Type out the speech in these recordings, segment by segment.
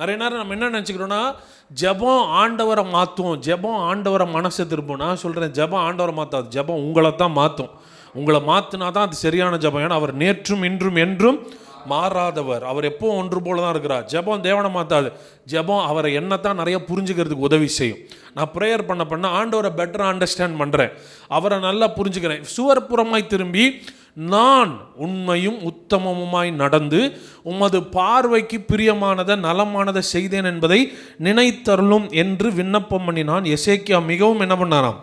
நிறைய நேரம் நம்ம என்ன நினச்சிக்கிறோன்னா ஜெபம் ஆண்டவரை மாற்றும் ஜெபம் ஆண்டவரை மனசை திருப்பும். நான் சொல்கிறேன் ஜெபம் ஆண்டவரை மாற்றாது ஜெபம் உங்களை தான் மாற்றும் உங்களை மாற்றினா தான் அது சரியான ஜெபம். ஏன்னா அவர் நேற்றும் இன்றும் என்றும் மாறாதவர். அவர் எப்போ ஒன்று போல தான் இருக்கிறார். ஜெபம் தேவனை மாற்றாது ஜெபம் அவரை என்னத்தான் நிறைய புரிஞ்சுக்கிறதுக்கு உதவி செய்யும். நான் ப்ரேயர் பண்ண பண்ண ஆண்டவரை பெட்டராக அண்டர்ஸ்டாண்ட் பண்ணுறேன் அவரை நல்லா புரிஞ்சுக்கிறேன். சுவர்புறமாய் திரும்பி நான் உண்மையும் உத்தமமுமாய் நடந்து உமது பார்வைக்கு பிரியமானதை நலமானதை செய்தேன் என்பதை நினைத்தருளும் என்று விண்ணப்பம் பண்ணினான் எசேக்கியா. மிகவும் என்ன பண்ணாராம்?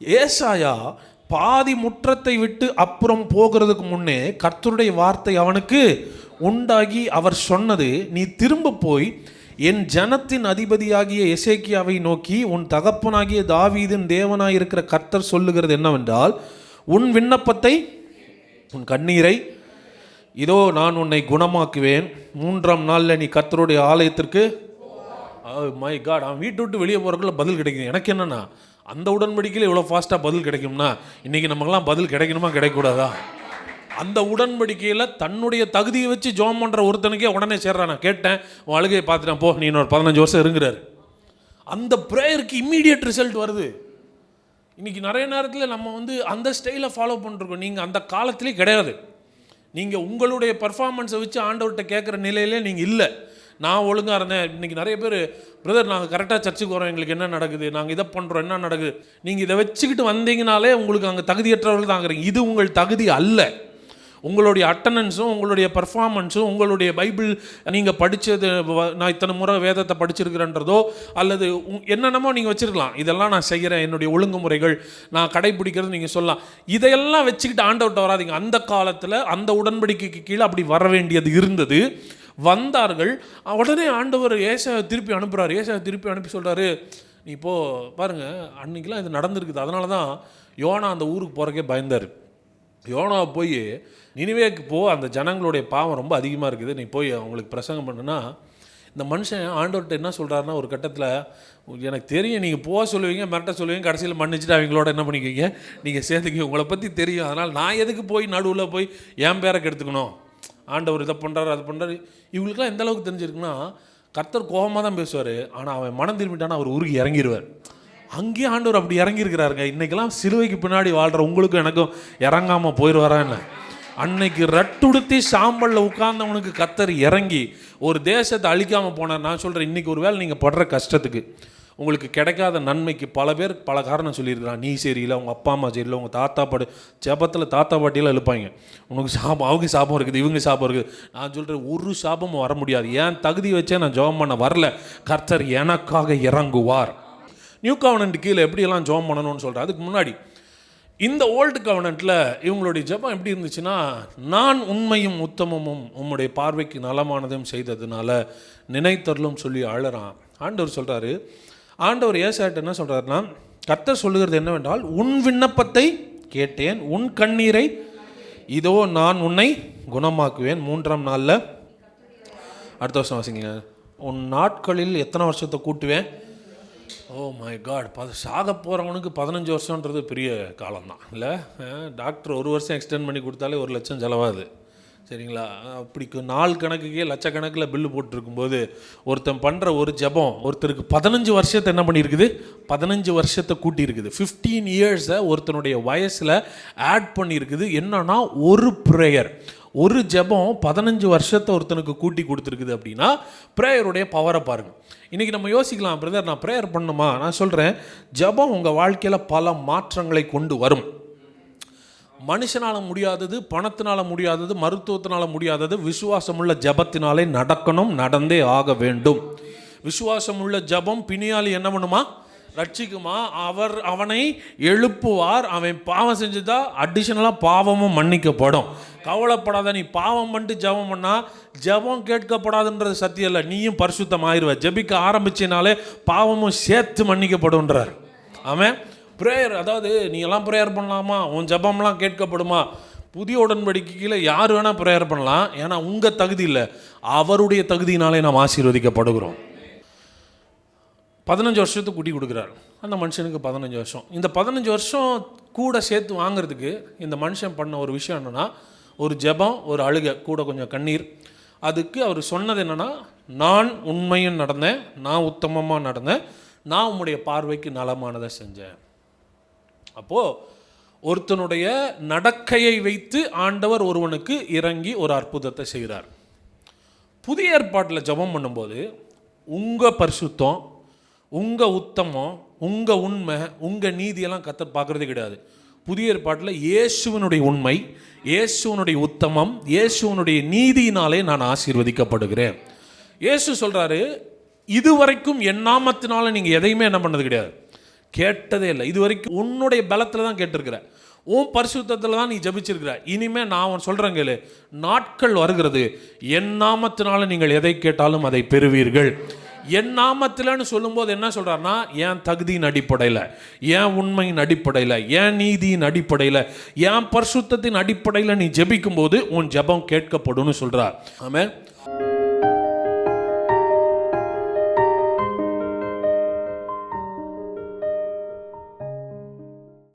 ஏசாயா பாதி முற்றத்தை விட்டு அப்புறம் போகிறதுக்கு முன்னே கர்த்தருடைய வார்த்தை அவனுக்கு உண்டாகி அவர் சொன்னது நீ திரும்ப போய் என் ஜனத்தின் அதிபதியாகிய எசேக்கியாவை நோக்கி உன் தகப்பனாகிய தாவீதின் தேவனாய் இருக்கிற கர்த்தர் சொல்லுகிறது என்னவென்றால் உன் விண்ணப்பத்தை உன் கண்ணீரை இதோ நான் உன்னை குணமாக்குவேன். மூன்றாம் நாளில் நீ கர்த்தருடைய ஆலயத்திற்கு oh மை காட் அவன் வீட்டு விட்டு வெளியே போகிறக்குள்ள பதில் கிடைக்குது. எனக்கு என்னன்னா அந்த உடன்படிக்கையில் இவ்வளோ ஃபாஸ்ட்டாக பதில் கிடைக்கும்னா இன்றைக்கி நமக்கெல்லாம் பதில் கிடைக்கணுமா கிடைக்கக்கூடாதா? அந்த உடன்படிக்கையில் தன்னுடைய தகுதியை வச்சு ஜோம் பண்ணுற ஒருத்தனுக்கே உடனே சேர்றான். நான் கேட்டேன் உன் அழுகையை பார்த்துட்டேன் போ நீ இன்னொரு பதினஞ்சு வருஷம் இருங்கிறாரு. அந்த ப்ரேயருக்கு இம்மீடியட் ரிசல்ட் வருது. இன்றைக்கி நிறைய நேரத்தில் நம்ம வந்து அந்த ஸ்டைலை ஃபாலோ பண்ணிருக்கோம். நீங்கள் அந்த காலத்திலே கிடையாது. நீங்கள் உங்களுடைய பர்ஃபார்மன்ஸை வச்சு ஆண்டவர்கிட்ட கேட்குற நிலையிலே நீங்கள் இல்லை. நான் ஒழுங்காக இருந்தேன். இன்றைக்கி நிறைய பேர் பிரதர் நாங்கள் கரெக்டாக சர்ச்சுக்கு வரோம். எங்களுக்கு என்ன நடக்குது? நாங்கள் இதை பண்ணுறோம் என்ன நடக்குது? நீங்கள் இதை வச்சுக்கிட்டு வந்தீங்கனாலே உங்களுக்கு அங்கே தகுதியற்றவர்கள் தாங்கிறீங்க. இது உங்கள் தகுதி அல்ல. உங்களுடைய அட்டண்டன்ஸும் உங்களுடைய பர்ஃபார்மன்ஸும் உங்களுடைய பைபிள் நீங்கள் படித்தது நான் இத்தனை முறை வேதத்தை படிச்சிருக்கிறேன்றதோ அல்லது உ- என்னென்னமோ நீங்கள் வச்சுருக்கலாம். இதெல்லாம் நான் செய்கிறேன் என்னுடைய ஒழுங்குமுறைகள் நான் கடைபிடிக்கிறது நீங்கள் சொல்லலாம். இதையெல்லாம் வச்சுக்கிட்டு ஆண்டவர்கிட்ட வராதீங்க. அந்த காலத்தில் அந்த உடன்படிக்கைக்கு கீழே அப்படி வர வேண்டியது இருந்தது. வந்தார்கள் உடனே ஆண்டவர் ஏசாவை திருப்பி அனுப்புகிறார் ஏசாவை திருப்பி அனுப்பி சொல்கிறாரு நீ பாருங்கள் பாருங்க இது நடந்திருக்குது. அதனால தான் யோனா அந்த ஊருக்கு போகிறக்கே பயந்தார். யோனா போய் நினிவேக்கு போ அந்த ஜனங்களுடைய பாவம் ரொம்ப அதிகமாக இருக்குது. நீ போய் அவங்களுக்கு பிரசங்கம் பண்ணுனா இந்த மனுஷன் ஆண்டவர்கிட்ட என்ன சொல்கிறாருன்னா ஒரு கட்டத்தில் எனக்கு தெரியும் நீங்கள் போக சொல்லுவீங்க மிரட்ட சொல்லுவீங்க கடைசியில் மன்னிச்சுட்டு அவங்களோட என்ன பண்ணிக்குவீங்க? நீங்கள் சேர்த்துக்கீங்க உங்களை பற்றி தெரியும். அதனால் நான் எதுக்கு போய் நடுவில் போய் என் பேரை கெடுத்துக்கணும்? ஆண்டவர் இதை பண்ணுறாரு அது பண்ணுறாரு இவங்களுக்குலாம் எந்த அளவுக்கு தெரிஞ்சிருக்குன்னா கர்த்தர் கோபமாக தான் பேசுவார். ஆனால் அவன் மனம் திரும்பிட்டானா அவர் உருகி இறங்கிடுவார் அங்கேயும் ஆண்டவர் அப்படி இறங்கியிருக்கிறாருங்க. இன்னைக்கெல்லாம் சிலுவைக்கு பின்னாடி வாழ்கிற உங்களுக்கும் எனக்கும் இறங்காமல் போயிடுவாரான்னு அன்னைக்கு ரட்டுடுத்தி சாம்பலில் உட்கார்ந்தவனுக்கு கத்தர் இறங்கி ஒரு தேசத்தை அழிக்காமல் போனார். நான் சொல்கிறேன் இன்றைக்கி ஒரு வேளை நீங்கள் படுற கஷ்டத்துக்கு உங்களுக்கு கிடைக்காத நன்மைக்கு பல பேர் பல காரணம் சொல்லியிருக்கிறான் நீ சரியில்லை உங்கள் அப்பா அம்மா சரியில்லை உங்கள் தாத்தா பாடு ஜெபத்தில் தாத்தா பாட்டியெல்லாம் எழுப்பாங்க உனக்கு சாபம் அவங்க சாபம் இருக்குது இவங்க சாபம் இருக்குது. நான் சொல்கிறேன் ஒரு சாபமும் வர முடியாது. ஏன் தகுதி வச்சே நான் ஜபம் பண்ண வரல? கர்த்தர் எனக்காக இறங்குவார். நியூ கவர்னண்ட் கீழே எப்படியெல்லாம் ஜோம் பண்ணணும்னு சொல்கிறேன் அதுக்கு முன்னாடி இந்த ஓல்டு கவர்னண்ட்டில் இவங்களுடைய ஜெபம் எப்படி இருந்துச்சுன்னா நான் உண்மையும் உத்தமமும் உம்முடைய பார்வைக்கு நலமானதும் செய்ததுனால நினைத்தருளும் சொல்லி அழறான் ஆண்டவர் சொல்கிறாரு ஆண்டவர் ஏசாட்டு என்ன சொல்கிறாருன்னா கர்த்தர் சொல்லுகிறது என்னவென்றால் உன் விண்ணப்பத்தை கேட்டேன் உன் கண்ணீரை இதோ நான் உன்னை குணமாக்குவேன். மூன்றாம் நாளில் அடுத்த வருஷம் வாசிங்க. உன் நாட்களில் எத்தனை வருஷத்தை கூட்டுவேன்? ஓ மை காட் பத சாக போகிறவனுக்கு பதினஞ்சு வருஷன்றது பெரிய காலம்தான். இல்லை? டாக்டர் ஒரு வருஷம் எக்ஸ்டெண்ட் பண்ணி கொடுத்தாலே ஒரு லட்சம் செலவாகுது. சரிங்களா? அப்படி நாள் கணக்குக்கே லட்சக்கணக்கில் பில்லு போட்டிருக்கும்போது ஒருத்தன் பண்ணுற ஒரு ஜெபம் ஒருத்தருக்கு பதினஞ்சு வருஷத்தை என்ன பண்ணியிருக்குது? பதினஞ்சு வருஷத்தை கூட்டியிருக்குது. ஃபிஃப்டீன் இயர்ஸை ஒருத்தனுடைய வயசில் ஆட் பண்ணியிருக்குது. என்னன்னா ஒரு ப்ரேயர் ஒரு ஜெபம் பதினஞ்சு வருஷத்தை ஒருத்தனுக்கு கூட்டி கொடுத்துருக்குது அப்படின்னா ப்ரேயருடைய பவரை பாருங்க. இன்றைக்கி நம்ம யோசிக்கலாம் பிரதர் நான் ப்ரேயர் பண்ணுமா நான் சொல்கிறேன் ஜெபம் உங்கள் வாழ்க்கையில் பல மாற்றங்களை கொண்டு வரும். மனுஷனால் முடியாதது பணத்தினால் முடியாதது மருத்துவத்தினால் முடியாதது விசுவாசமுள்ள ஜபத்தினாலே நடக்கணும் நடந்தே ஆக வேண்டும். விசுவாசமுள்ள ஜபம் பிணியாளி என்ன பண்ணுமா? ரட்சிக்குமா? அவர் அவனை எழுப்புவார். அவன் பாவம் செஞ்சுதா அடிஷனலாக பாவமும் மன்னிக்கப்படும். கவலைப்படாத நீ பாவம் பண்ணிட்டு ஜெபம் பண்ணால் ஜெபம் கேட்கப்படாதுன்றது சத்தியம் இல்லை. நீயும் பரிசுத்தம் ஆயிடுவ ஜபிக்க ஆரம்பிச்சினாலே பாவமும் சேர்த்து மன்னிக்கப்படும்ன்றார். அவன் ப்ரேயர் அதாவது நீ எல்லாம் ப்ரேயர் பண்ணலாமா? உன் ஜெபம்லாம் கேட்கப்படுமா? புதிய உடன்படிக்கையில் யார் வேணால் ப்ரேயர் பண்ணலாம். ஏன்னா உங்கள் தகுதி இல்லை. அவருடைய தகுதியினாலே நாம் ஆசீர்வதிக்கப்படுகிறோம். பதினஞ்சு வருஷத்துக்கு கூட்டி கொடுக்குறாரு. அந்த மனுஷனுக்கு பதினஞ்சு வருஷம். இந்த பதினஞ்சு வருஷம் கூட சேர்த்து வாங்குறதுக்கு இந்த மனுஷன் பண்ண ஒரு விஷயம் என்னென்னா ஒரு ஜெபம் ஒரு அழுகை கூட கொஞ்சம் கண்ணீர். அதுக்கு அவர் சொன்னது என்னன்னா நான் உண்மையும் நடந்தேன் நான் உத்தமமாக நடந்தேன் நான் உம்முடைய பார்வைக்கு நலமானதை செஞ்சேன். அப்போது ஒருத்தனுடைய நடக்கையை வைத்து ஆண்டவர் ஒருவனுக்கு இறங்கி ஒரு அற்புதத்தை செய்கிறார். புதிய ஏற்பாட்டில் ஜெபம் பண்ணும்போது உங்கள் பரிசுத்தம் உங்கள் உத்தமம் உங்கள் உண்மை உங்கள் நீதியெல்லாம் கத்தர் பார்க்குறதே கிடையாது. புதிய ஏற்பாட்டில் இயேசுவனுடைய உண்மை இயேசுவனுடைய உத்தமம் இயேசுவனுடைய நீதியினாலே நான் ஆசீர்வதிக்கப்படுகிறேன். இயேசு சொல்கிறாரு இதுவரைக்கும் என் நாமத்தினால நீங்கள் எதையுமே என்ன பண்ணது கிடையாது. கேட்டதே இல்லை. இது வரைக்கும் உன்னுடைய பலத்தில் தான் கேட்டிருக்கிற. உன் பரிசுத்தத்தில் தான் நீ ஜபிச்சிருக்கிற. இனிமே நான் அவன் சொல்கிறேன் கேளு. நாட்கள் வருகிறது. என் நாமத்தினால நீங்கள் எதை கேட்டாலும் அதை பெறுவீர்கள். என் நாமத்தில்னு சொல்லும்போது என்ன சொல்கிறாருன்னா என் தகுதியின் அடிப்படையில் என் உண்மையின் அடிப்படையில் என் நீதியின் அடிப்படையில் என் பரிசுத்தத்தின் அடிப்படையில் நீ ஜெபிக்கும்போது உன் ஜெபம் கேட்கப்படும்னு சொல்கிறார் ஆமாம்